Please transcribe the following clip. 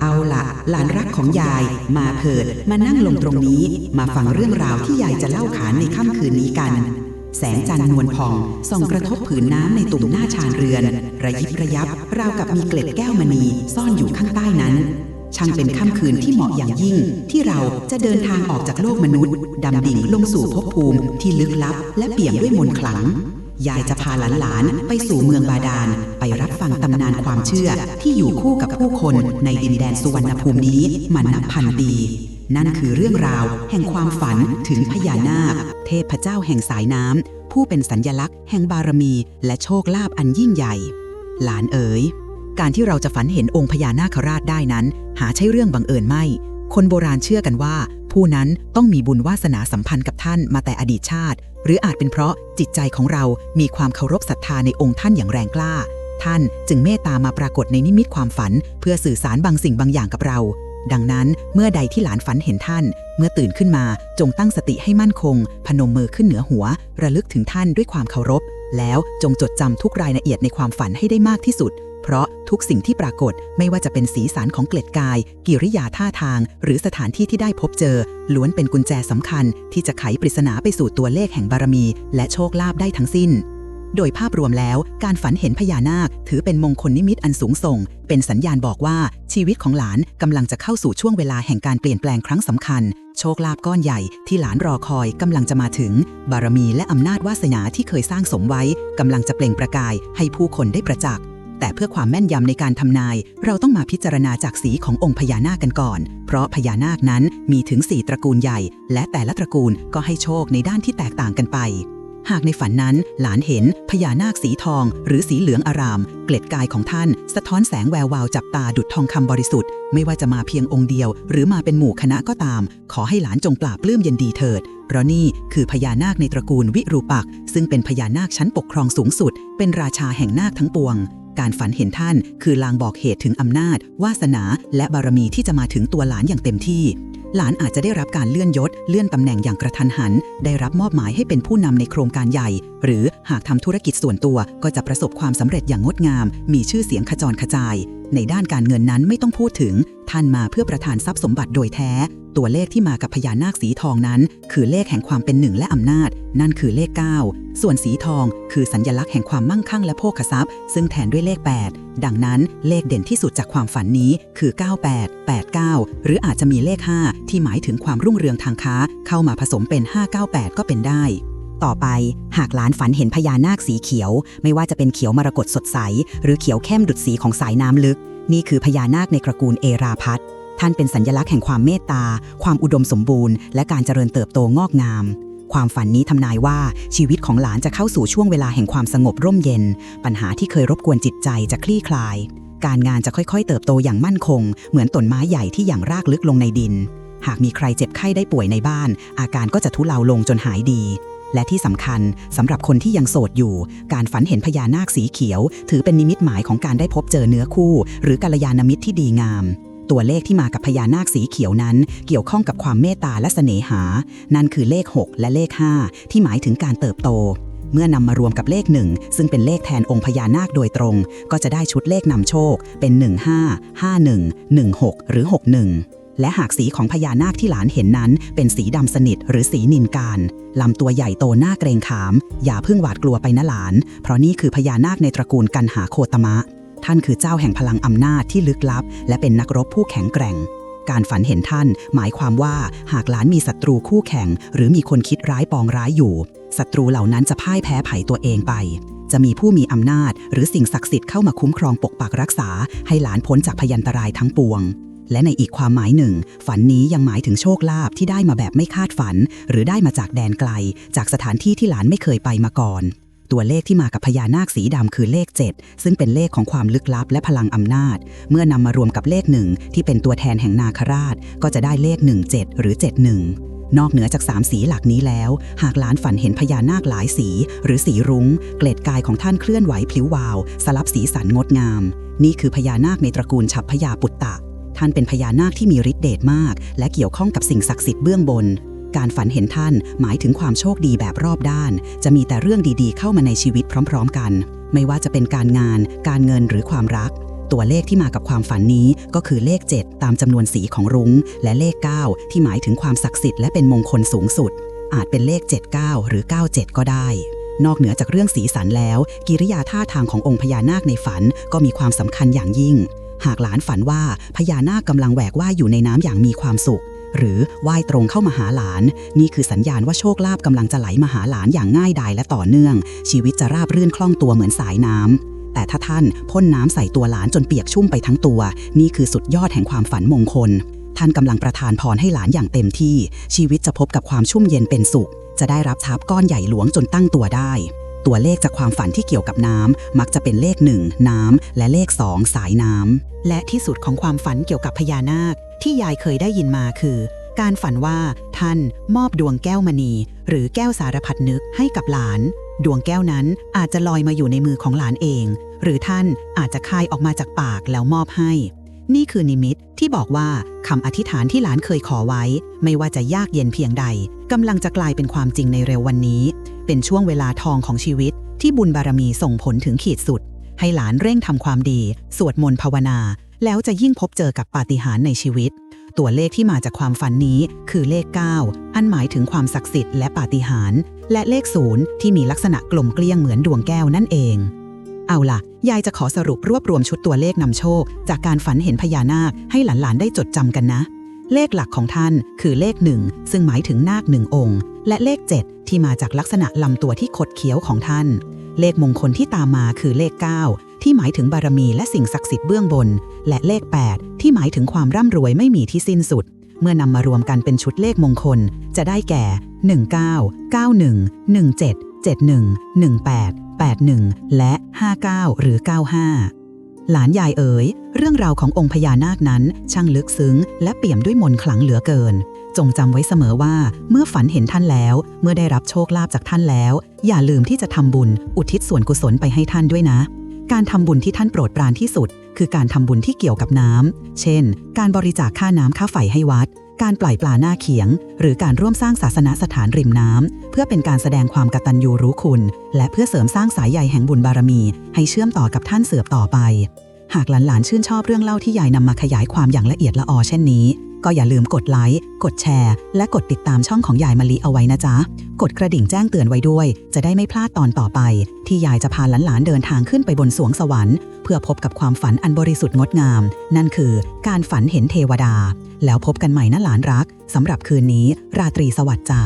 เอาละหลานรักของยายมาเถิดมานั่งลงตรงนี้ มาฟังเรื่องราวที่ยายจะเล่าขานในค่ำคืนนี้กัน แสงจันทร์นวลพองส่องกระทบผืนน้ำในตุ่มหน้าชานเรือน ระยิบระยับ ราวกับมีเกล็ดแก้วมณีซ่อนอยู่ข้างใต้นั้น ช่างเป็นค่ำคืนที่เหมาะอย่างยิ่ง ที่เราจะเดินทางออกจากโลกมนุษย์ดำดิ่งลงสู่ภพภูมิที่ลึกลับ และเปี่ยมด้วยมนต์ขลัง ยายจะพาหลานๆ ไปสู่เมืองบาดาล ไปรับฟังตำนานความเชื่อที่อยู่คู่กับผู้คนในดินแดนสุวรรณภูมินี้มานับพันปี นั่นคือเรื่องราวแห่งความฝันถึงพญานาค เทพเจ้าแห่งสายน้ำ ผู้เป็นสัญญลักษณ์แห่งบารมี และโชคลาภอันยิ่งใหญ่ หลานเอ๋ย การที่เราจะฝันเห็นองค์พญานาคราชได้นั้น หาใช่เรื่องบังเอิญไม่ คนโบราณเชื่อกันว่า ผู้นั้นต้องมีบุญวาสนาสัมพันธ์กับท่านมาแต่อดีตชาติ หรืออาจเป็นเพราะจิตใจของเรามีความเคารพศรัทธาในองค์ท่านอย่างแรงกล้า ท่านจึงเมตตามาปรากฏในนิมิตความฝัน เพื่อสื่อสารบางสิ่งบางอย่างกับเรา ดังนั้นเมื่อใดที่หลานฝันเห็นท่าน เมื่อตื่นขึ้นมาจงตั้งสติให้มั่นคง พนมมือขึ้นเหนือหัว ระลึกถึงท่านด้วยความเคารพ แล้วจงจดจำทุกรายละเอียดในความฝันให้ได้มากที่สุด เพราะทุกสิ่งที่ปรากฏไม่ว่าจะเป็นสีสันของเกล็ดกาย กิริยาท่าทาง หรือสถานที่ที่ได้พบเจอ ล้วนเป็นกุญแจสำคัญ ที่จะไขปริศนาไปสู่ตัวเลขแห่งบารมี และโชคลาภได้ทั้งสิ้น โดยภาพรวมแล้ว การฝันเห็นพญานาค ถือเป็นมงคลนิมิตอันสูงส่ง เป็นสัญญาณบอกว่าชีวิตของหลานกำลังจะเข้าสู่ช่วงเวลาแห่งการเปลี่ยนแปลงครั้งสำคัญ โชคลาภก้อนใหญ่ที่หลานรอคอยกำลังจะมาถึง บารมีและอำนาจวาสนาที่เคยสร้างสมไว้กำลังจะเปล่งประกายให้ผู้คนได้ประจักษ์ แต่เพื่อความแม่นยำในการทำนาย เราต้องมาพิจารณาจากสีขององค์พญานาคกันก่อน เพราะพญานาคนั้นมีถึง 4 ตระกูลใหญ่ และแต่ละตระกูลก็ให้โชคในด้านที่แตกต่างกันไป หากในฝันนั้นหลานเห็นพญานาคสีทอง หรือสีเหลืองอาราม เกล็ดกายของท่าน สะท้อนแสงแวววาวจับตาดุดทองคำบริสุทธิ์ ไม่ว่าจะมาเพียงองค์เดียว หรือมาเป็นหมู่คณะก็ตาม ขอให้หลานจงปราบปลื้มยินดีเถิดเพราะนี่คือพญานาคในตระกูลวิรูปักษ์ซึ่งเป็นพญานาคชั้นปกครองสูงสุด เป็นราชาแห่งนาคทั้งปวง การฝันเห็นท่าน คือลางบอกเหตุถึงอำนาจ วาสนา และบารมีที่จะมาถึงตัวหลานอย่างเต็มที่ หลานอาจจะได้รับการเลื่อนยศ เลื่อนตำแหน่งอย่างกระทันหัน ได้รับมอบหมายให้เป็นผู้นำในโครงการใหญ่ หรือหากทำธุรกิจส่วนตัวก็จะประสบความสำเร็จอย่างงดงาม มีชื่อเสียงขจรขจาย ในด้านการเงินนั้นไม่ต้องพูดถึง ท่านมาเพื่อประทานทรัพย์สมบัติโดยแท้ ตัวเลขที่มากับพญานาคสีทองนั้น คือเลขแห่งความเป็นหนึ่งและอำนาจ นั่นคือเลข 9 ส่วนสีทอง คือสัญญลักษณ์แห่งความมั่งคั่งและโภคทรัพย์ ซึ่งแทนด้วยเลข 8 ดังนั้นเลขเด่นที่สุดจากความฝันนี้คือ 98 89 หรืออาจจะมีเลข 5 ที่หมายถึงความรุ่งเรืองทางค้า เข้ามาผสมเป็น 598 ก็เป็นได้ ต่อไป หากหลานฝันเห็นพญานาคสีเขียว ไม่ว่าจะเป็นเขียวมรกตสดใส หรือเขียวเข้มดุดสีของสายน้ำลึก นี่คือพญานาคในตระกูลเอราพัทท่านเป็นสัญญลักษณ์แห่งความเมตตา ความอุดมสมบูรณ์ และการเจริญเติบโตงอกงาม ความฝันนี้ทำนายว่าชีวิตของหลานจะเข้าสู่ช่วงเวลาแห่งความสงบร่มเย็น ปัญหาที่เคยรบกวนจิตใจจะคลี่คลาย การงานจะค่อยๆ เติบโตอย่างมั่นคง เหมือนต้นไม้ใหญ่ที่อย่างรากลึกลงในดิน หากมีใครเจ็บไข้ได้ป่วยในบ้าน อาการก็จะทุเลาลงจนหายดี และที่สำคัญสำหรับคนที่ยังโสดอยู่ การฝันเห็นพญานาคสีเขียว ถือเป็นนิมิตหมายของการได้พบเจอเนื้อคู่ หรือกัลยาณมิตรที่ดีงาม ตัวเลขที่มากับพญานาคสีเขียวนั้น เกี่ยวข้องกับความเมตตาและเสน่หา นั่นคือเลข 6 และเลข 5 ที่หมายถึงการเติบโต เมื่อนำมารวมกับเลข 1 ซึ่งเป็นเลขแทนองค์พญานาคโดยตรง ก็จะได้ชุดเลขนำโชคเป็น 15 51 16 หรือ 61 และหากสีของพญานาคที่หลานเห็นนั้น เป็นสีดำสนิทหรือสีนินการลำตัวใหญ่โตหน้าเกรงขาม อย่าเพิ่งหวาดกลัวไปนะหลาน เพราะนี่คือพญานาคในตระกูลกันหาโคตมะ ท่านคือเจ้าแห่งพลังอำนาจที่ลึกลับ และเป็นนักรบผู้แข็งแกร่ง การฝันเห็นท่าน หมายความว่าหากหลานมีศัตรูคู่แข่ง หรือมีคนคิดร้ายปองร้ายอยู่ศัตรูเหล่านั้นจะพ่ายแพ้ไผ่ตัวเองไป จะมีผู้มีอำนาจ หรือสิ่งศักดิ์สิทธิ์เข้ามาคุ้มครองปกปักรักษา ให้หลานพ้นจากพยันตรายทั้งปวง และในอีกความหมายหนึ่ง ฝันนี้ยังหมายถึงโชคลาภที่ได้มาแบบไม่คาดฝัน หรือได้มาจากแดนไกล จากสถานที่ที่หลานไม่เคยไปมาก่อน ตัวเลขที่มากับพญานาคสีดำคือเลข 7 ซึ่งเป็นเลขของความลึกลับและพลังอำนาจ เมื่อนำมารวมกับเลขหนึ่งที่เป็นตัวแทนแห่งนาคราช ก็จะได้เลข 17 หรือ 71นอกเหนือจาก3สีหลักนี้แล้ว หากหลานฝันเห็นพญานาคหลายสี หรือสีรุง้ง เกล็ดกายของท่านเคลื่อนไหวพลิ้ววาว สลับสีสันงดงาม นี่คือพญานาคในตระกูลฉับพญาปุตตะ ท่านเป็นพญานาคที่มีฤทธิ์เดชมาก และเกี่ยวข้องกับสิ่งศักดิ์สิทธิ์เบื้องบน การฝันเห็นท่านหมายถึงความโชคดีแบบรอบด้าน จะมีแต่เรื่องดีๆ เข้ามาในชีวิตพร้อม ๆ กัน ไม่ว่าจะเป็นการงาน การเงินหรือความรัก ตัวเลขที่มากับความฝันนี้ก็คือเลข 7 ตามจำนวนสีของรุง้ง และเลข 9 ที่หมายถึงความศักดิ์สิทธิ์และเป็นมงคลสูงสุด อาจเป็นเลข 79 หรือ 97 ก็ได้นอกเหนือจากเรื่องสีสันแล้ว กิริยาท่าทางขององค์พญานาคในฝันก็มีความสำคัญอย่างยิ่ง หากหลานฝันว่าพญานาคกำลังแหวกว่ายอยู่ในน้ำอย่างมีความสุข หรือว่ายตรงเข้ามาหาหลาน นี่คือสัญญาณว่าโชคลาภกำลังจะไหลมาหาหลานอย่างง่ายดายและต่อเนื่อง ชีวิตจะราบรื่นคล่องตัวเหมือนสายน้ำแต่ถ้าท่านพ่นน้ำใส่ตัวหลานจนเปียกชุ่มไปทั้งตัว นี่คือสุดยอดแห่งความฝันมงคล ท่านกำลังประทานพรให้หลานอย่างเต็มที่ ชีวิตจะพบกับความชุ่มเย็นเป็นสุข จะได้รับทรัพย์ก้อนใหญ่หลวงจนตั้งตัวได้ ตัวเลขจากความฝันที่เกี่ยวกับน้ำมักจะเป็นเลข 1 น้ำ และเลข 2 สายน้ำ และที่สุดของความฝันเกี่ยวกับพญานาค ที่ยายเคยได้ยินมาคือ การฝันว่าท่านมอบดวงแก้วมณี หรือแก้วสารพัดนึกให้กับหลาน ดวงแก้วนั้นอาจจะลอยมาอยู่ในมือของหลานเอง หรือท่านอาจจะคายออกมาจากปากแล้วมอบให้ นี่คือนิมิตที่บอกว่าคำอธิษฐานที่หลานเคยขอไว้ ไม่ว่าจะยากเย็นเพียงใดกำลังจะกลายเป็นความจริงในเร็ววันนี้ เป็นช่วงเวลาทองของชีวิต ที่บุญบารมีส่งผลถึงขีดสุด ให้หลานเร่งทำความดี สวดมนต์ภาวนา แล้วจะยิ่งพบเจอกับปาฏิหาริย์ในชีวิต ตัวเลขที่มาจากความฝันนี้คือเลข 9 อันหมายถึงความศักดิ์สิทธิ์และปาฏิหาริย์และเลขศูนย์ที่มีลักษณะกลมเกลี้ยงเหมือนดวงแก้วนั่นเอง เอาล่ะ ยายจะขอสรุปรวบรวมชุดตัวเลขนำโชค จากการฝันเห็นพญานาคให้หลานๆ ได้จดจำกันนะ เลขหลักของท่านคือเลขหนึ่งซึ่งหมายถึงนาคหนึ่งองค์ และเลข 7 ที่มาจากลักษณะลำตัวที่คดเคี้ยวของท่าน เลขมงคลที่ตามมาคือเลข 9 ที่หมายถึงบารมีและสิ่งศักดิ์สิทธิ์เบื้องบน และเลข 8 ที่หมายถึงความร่ำรวยไม่มีที่สิ้นสุด เมื่อนำมารวมกันเป็นชุดเลขมงคล จะได้แก่ 19 91 17 71 18 81 และ 59 หรือ 95 หลานยายเอ๋ย เรื่องราวขององค์พญานาคนั้น ช่างลึกซึ้ง และเปี่ยมด้วยมนต์ขลังเหลือเกิน จงจำไว้เสมอว่า เมื่อฝันเห็นท่านแล้ว เมื่อได้รับโชคลาภจากท่านแล้ว อย่าลืมที่จะทำบุญ อุทิศส่วนกุศลไปให้ท่านด้วยนะ การทำบุญที่ท่านโปรดปรานที่สุด คือการทำบุญที่เกี่ยวกับน้ำเช่น การบริจาคค่าน้ำค่าไฟให้วัด การปล่อยปลาหน้าเขียง หรือการร่วมสร้างศาสนสถานริมน้ำ เพื่อเป็นการแสดงความกตัญญูรู้คุณ และเพื่อเสริมสร้างสายใยแห่งบุญบารมี ให้เชื่อมต่อกับท่านเสือบต่อไป หากหลานๆชื่นชอบเรื่องเล่าที่ยายนำมาขยายความอย่างละเอียดละออเช่นนี้ ก็อย่าลืมกดไลค์ กดแชร์ และกดติดตามช่องของยายมะลิเอาไว้นะจ๊ะ กดกระดิ่งแจ้งเตือนไว้ด้วย จะได้ไม่พลาดตอนต่อไป ที่ยายจะพาหลานๆเดินทางขึ้นไปบนสวงสวรรค์ เพื่อพบกับความฝันอันบริสุทธิ์งดงาม นั่นคือการฝันเห็นเทวดา แล้วพบกันใหม่นะหลานรักสำหรับคืนนี้ ราตรีสวัสดิ์จ้า